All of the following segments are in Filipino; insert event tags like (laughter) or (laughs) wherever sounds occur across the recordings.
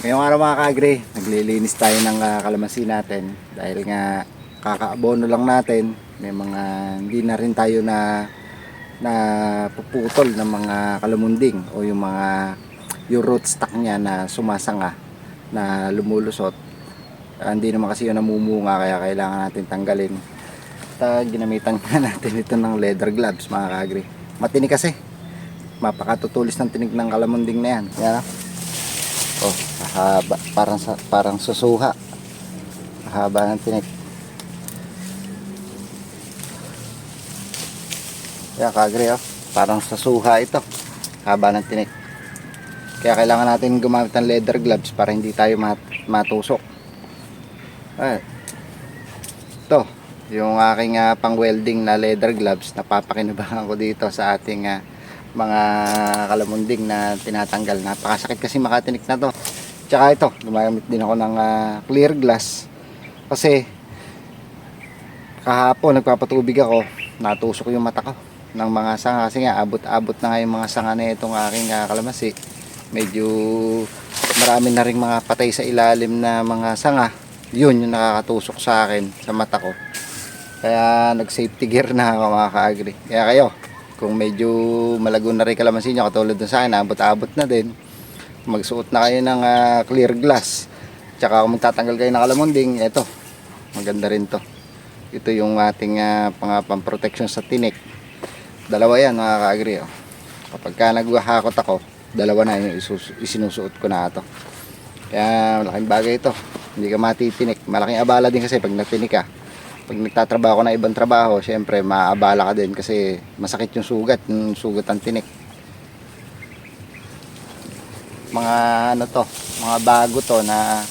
Ngayong araw mga kagre, naglilinis tayo ng ah, kalamansi natin dahil nga kakaabono lang natin. May mga hindi na rin tayo na na puputol ng mga kalamunding o yung mga yung root stock niya na sumasanga na lumulusot. Ah, hindi naman kasi yun namumunga kaya kailangan natin tanggalin. At ah, ginamitan nga (laughs) natin ito ng leather gloves mga kagre. Matinik kasi. Mapakatutulis ng tinig ng kalamunding na yan. Yan. Oh, haba. Parang, parang susuha. Haba ng tinik. Yan, kagre oh. Parang sasuha ito. Haba ng tinik. Kaya kailangan natin gumamit ng leather gloves para hindi tayo mat matusok. Ay. Ito, yung aking ah, pang-welding na leather gloves, napapakinabangan ko dito sa ating ah, mga kalamunding na tinatanggal. Napakasakit kasi makatinik na to. Tsaka ito, gumagamit din ako ng ah, clear glass. Kasi kahapon nagpapatubig ako, natusok yung mata ko ng mga sanga kasi nga abot-abot na nga yung mga sanga na itong aking ah, kalamansi. Medyo marami na ring mga patay sa ilalim na mga sanga. Yun yung nakakatusok sa akin sa mata ko. Kaya nag safety gear na ako mga ka-agri. Kaya kayo, kung medyo malago na rin kalamansi nyo katulad dun sa akin, abot-abot na din. Magsuot na kayo ng ah, clear glass. Tsaka kung magtatanggal kayo ng kalamunding, eto, maganda rin to. Ito yung ating uh, pang protection sa tinik. Dalawa yan mga ka-agri. Oh. Kapag ka naghahakot ako, dalawa na yung isinusuot ko na ito. Kaya malaking bagay ito. Hindi ka matitinik. Malaking abala din kasi pag nagtinik ka. Pag nagtatrabaho ka na ibang trabaho, syempre maabala ka din kasi masakit yung sugat, yung sugat ng tinik. Mga ano to, mga bago to na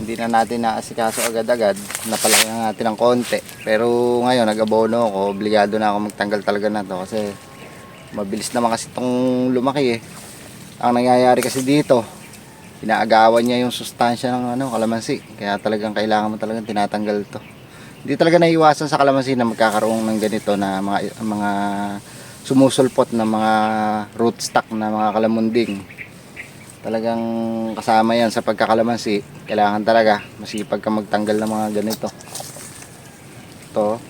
hindi na natin naasikaso agad-agad, napalaki na natin ng konti. Pero ngayon, nag-abono ako, obligado na ako magtanggal talaga na to kasi mabilis naman kasi itong lumaki eh. Ang nangyayari kasi dito, inaagawan niya yung sustansya ng ano, kalamansi. Kaya talagang kailangan mo talagang tinatanggal to. Hindi talaga naiwasan sa kalamansi na magkakaroon ng ganito na mga mga sumusulpot na mga rootstock na mga kalamunding. Talagang kasama yan sa pagkakalamansi. Kailangan talaga masipag ka magtanggal ng mga ganito. Ito.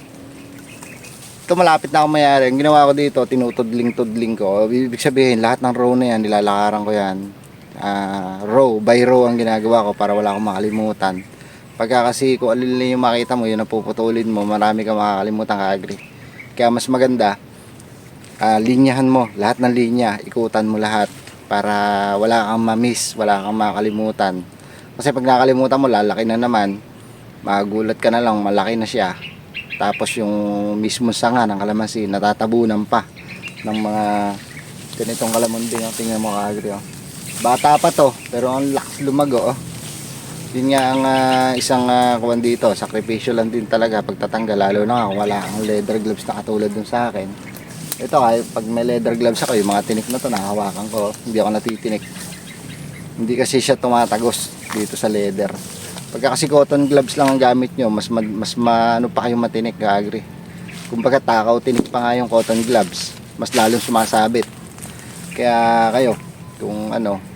Ito malapit na ako mayari. Ang ginawa ko dito, tinutudling-tudling ko. Ibig sabihin, lahat ng row na yan, nilalakaran ko yan. Ah, row by row ang ginagawa ko para wala akong makalimutan. Pagka kasi kung alin lang yung makita mo, yun ang puputulin mo, marami ka makakalimutan ka agree. Kaya mas maganda, ah, linyahan mo, lahat ng linya, ikutan mo lahat para wala kang ma-miss, wala kang makalimutan. Kasi pag nakalimutan mo, lalaki na naman, magulat ka na lang, malaki na siya. Tapos yung mismo sanga ng kalamansi, natatabunan pa ng mga ganitong kalamunding ang tingnan mo kaagri. Oh. Bata pa to, pero ang lakas lumago. Oh. Yun nga ang ah, isang uh, kuwan dito, sakripisyo lang din talaga pagtatanggal, lalo na kung wala kang leather gloves na katulad dun sa akin. Ito ay pag may leather gloves ako, yung mga tinik na to nahahawakan ko, hindi ako natitinik. Hindi kasi siya tumatagos dito sa leather. Pagka kasi cotton gloves lang ang gamit nyo, mas ma, mas ma, ano pa kayong matinik, kaagri. Kumbaga takaw, tinik pa nga yung cotton gloves, mas lalong sumasabit. Kaya kayo, kung ano,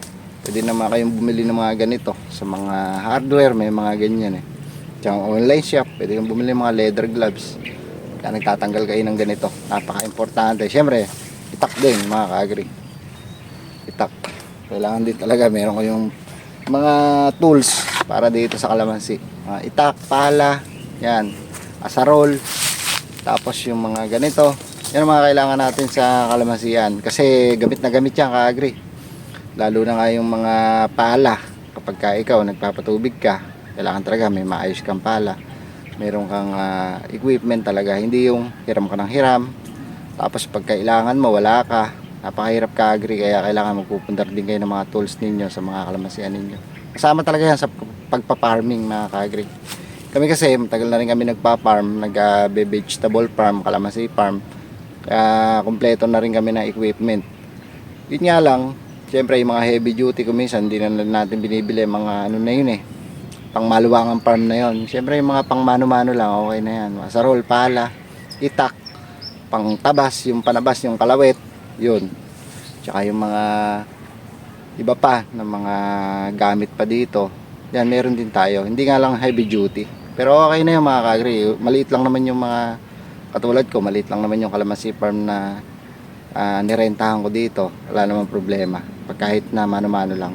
pwede naman kayong bumili ng mga ganito sa mga hardware, may mga ganyan eh. Tsaka online shop, pwede kayong bumili ng mga leather gloves. Kaya nagtatanggal kayo ng ganito. Napaka-importante. Siyempre, itak din mga ka-agri. Itak. Kailangan din talaga meron kayong mga tools para dito sa kalamansi. Mga itak, pala, yan, asarol, tapos yung mga ganito. Yan ang mga kailangan natin sa kalamansian. Kasi gamit na gamit yan ka-agri. Lalo na nga yung mga pala. Kapag ka ikaw nagpapatubig ka, kailangan talaga may maayos kang pala. Meron kang ah, equipment talaga. Hindi yung hiram ka ng hiram. Tapos pag kailangan mo wala ka. Napakahirap ka agree kaya kailangan magpupundar din kayo ng mga tools ninyo sa mga kalamansian ninyo. Kasama talaga yan sa pagpa-farming mga ka-agree. Kami kasi matagal na rin kami nagpa-farm nag ah, vegetable farm kalamansi farm. Kaya kompleto na rin kami ng equipment. Yun nga lang syempre yung mga heavy duty ko minsan hindi na natin binibili mga ano na yun eh pang maluwangang farm na yon. Siyempre yung mga pang mano-mano lang okay na yan. Masarol, pala, itak, pang tabas, yung panabas, yung kalawit, yun. Tsaka yung mga iba pa na mga gamit pa dito. Yan, meron din tayo. Hindi nga lang heavy duty. Pero okay na yung mga kagri. Maliit lang naman yung mga katulad ko. Maliit lang naman yung kalamansi farm na ah, nirentahan ko dito. Wala namang problema. Kahit na mano-mano lang.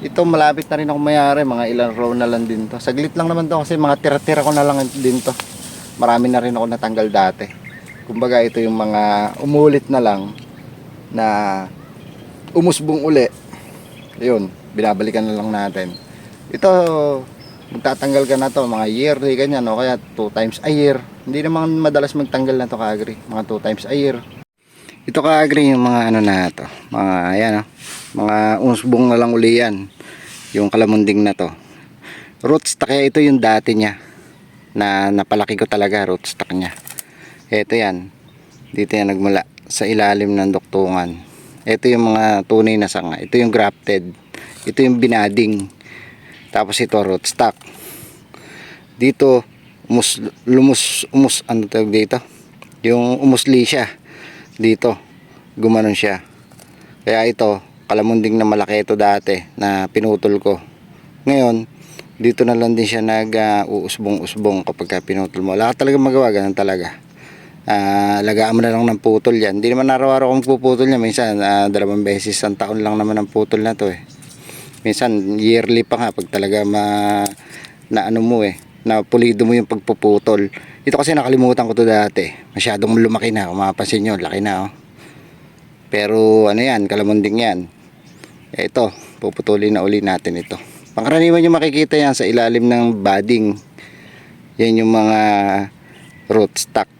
Ito malapit na rin ako mayari. Mga ilang row na lang din to. Saglit lang naman to kasi mga tira-tira ko na lang din to. Marami na rin ako natanggal dati. Kumbaga ito yung mga umulit na lang na umusbong uli. Yun, binabalikan na lang natin. Ito, magtatanggal ka na to mga yearly ganyan o kaya 2 times a year. Hindi naman madalas magtanggal na to kaagri, mga 2 times a year. Ito kaagri yung mga ano na to, mga ayan oh, mga umusbong na lang uli yan. Yung kalamunding na to. Rootstock kaya ito yung dati niya na napalaki ko talaga rootstock niya. Ito yan. Dito yan nagmula sa ilalim ng duktungan. Ito yung mga tunay na sanga. Ito yung grafted. Ito yung binading. Tapos ito rootstock. Dito umus lumus umus ano tawag dito? Yung umusli siya. Dito gumanon siya. Kaya ito kalamunding na malaki ito dati na pinutol ko. Ngayon, dito na lang din siya nag-uusbong-usbong kapag ka pinutol mo. Ka talaga magawa, ganun talaga. Ah, lagaan mo na lang ng putol yan. Hindi naman araw-araw kong puputol niya. Minsan, ah, dalawang beses, isang taon lang naman ang putol na to eh. Minsan, yearly pa nga pag talaga ma, na ano mo eh, na pulido mo yung pagpuputol. Ito kasi nakalimutan ko to dati. Masyadong lumaki na. Kung mapapansin nyo, laki na oh. Pero ano yan, kalamunding yan. Eh, ito, puputulin na uli natin ito. Pangkaraniwan yung makikita yan sa ilalim ng budding. Yan yung mga rootstock.